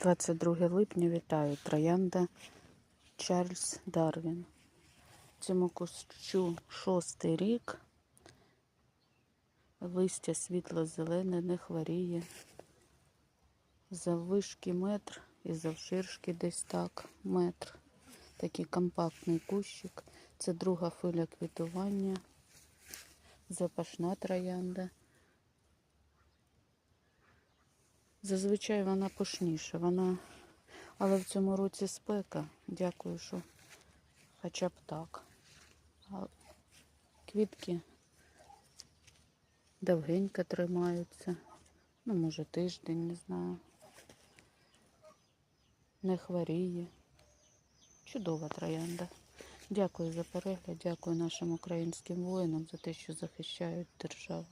22 липня вітаю. Троянда Чарльз Дарвін. Цьому кущу шостий рік. Листя світло-зелене, не хворіє. Заввишки метр і завширшки десь так метр. Такий компактний кущик. Це друга хвиля квітування. Запашна троянда. Зазвичай вона пушніша, вона, але в цьому році спека. Дякую, що хоча б так. А квітки довгенько тримаються. Ну, може, тиждень, не знаю. Не хворіє. Чудова троянда. Дякую за перегляд, дякую нашим українським воїнам за те, що захищають державу.